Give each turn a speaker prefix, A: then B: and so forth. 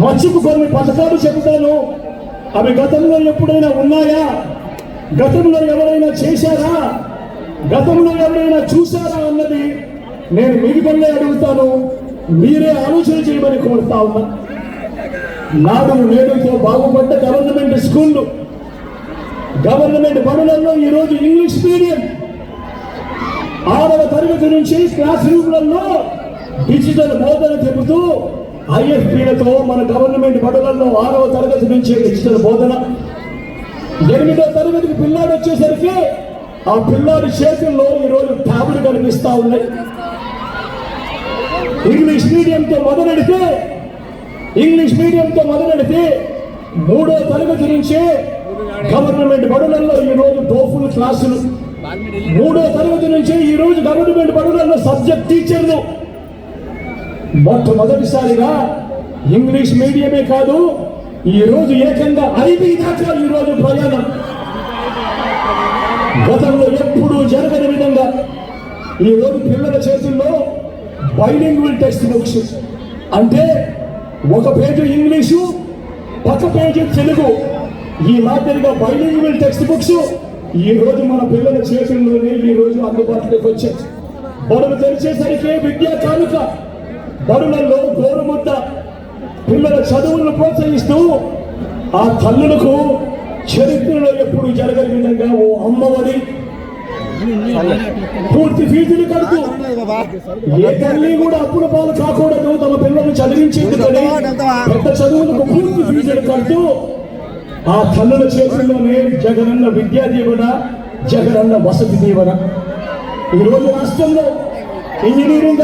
A: మచ్చుకు కొన్ని పథకాలు చెబుతాను. అవి గతంలో ఎప్పుడైనా ఉన్నాయా? గతంలో ఎవరైనా చేశారా? గతంలో ఎవరైనా చూశారా అన్నది నేను మిగిలినే అడుగుతాను. మీరే ఆలోచన చేయమని కోరుతా ఉన్నా. నాడు నేడుతో బాగుపడ్డ గవర్నమెంట్ స్కూళ్ళు గవర్నమెంట్ బడులలో ఈరోజు ఇంగ్లీష్ మీడియం ఆరవ తరగతి నుంచి క్లాస్ రూమ్లలో డిజిటల్ బోధన చెబుతూ ఐఎఫ్పీలతో మన గవర్నమెంట్ బడులలో ఆరవ తరగతి నుంచి డిజిటల్ బోధన. ఎనిమిదో తరగతికి పిల్లాడు వచ్చేసరికి ఆ పిల్లాడి చేతుల్లో ఈరోజు ట్యాబ్లు కనిపిస్తా ఉన్నాయి. ఇంగ్లీష్ మీడియంతో మొదలెడితే ఇంగ్లీష్ మీడియంతో మొదలెడితే మూడో తరగతి నుంచే గవర్నమెంట్ బడులలో ఈరోజు టోఫుల్ క్లాసులు. మూడో తరగతి నుంచి ఈరోజు గవర్నమెంట్ బడులలో సబ్జెక్ట్ టీచర్లు. మొట్టమొదటిసారిగా ఇంగ్లీష్ మీడియమే కాదు ఈ రోజు ఏకంగా ఐబీ దాకా ఈ రోజు ప్రయాణం. గతంలో ఎప్పుడూ జరగని విధంగా ఈ రోజు పిల్లల చేతుల్లో బైలింగ్వల్ టెక్స్ట్ బుక్స్. అంటే ఒక పేజీ ఇంగ్లీషు పక్క పేజీ తెలుగు. ఈ మాదిరిగా బైలింగ్వల్ టెక్స్ట్ బుక్స్ ఈ రోజు మన పిల్లల చేతుల్లోనే ఈ రోజు అందుబాటులోకి వచ్చాయి. బడులు తెరిచేసరికి విద్యా కానుక బడులలో గోరుముద్ద పిల్లల చదువులను ప్రోత్సహిస్తూ ఆ తల్లులకు చరిత్రలో ఎప్పుడు జరగని విధంగా ఓ అమ్మఒడి పూర్తి ఫీజులు కడుతూ ఏ తల్లి కూడా అప్పుల పాలు కాకూడదు తమ పిల్లలు చదివించేందుకని పెద్ద చదువులకు పూర్తి ఫీజులు కడుతూ ఆ తల్లుల చేతుల్లోనే జగనన్న విద్యా దీవెన జగనన్న వసతి దీవెన. ఈరోజు రాష్ట్రంలో ఇంజనీరింగ్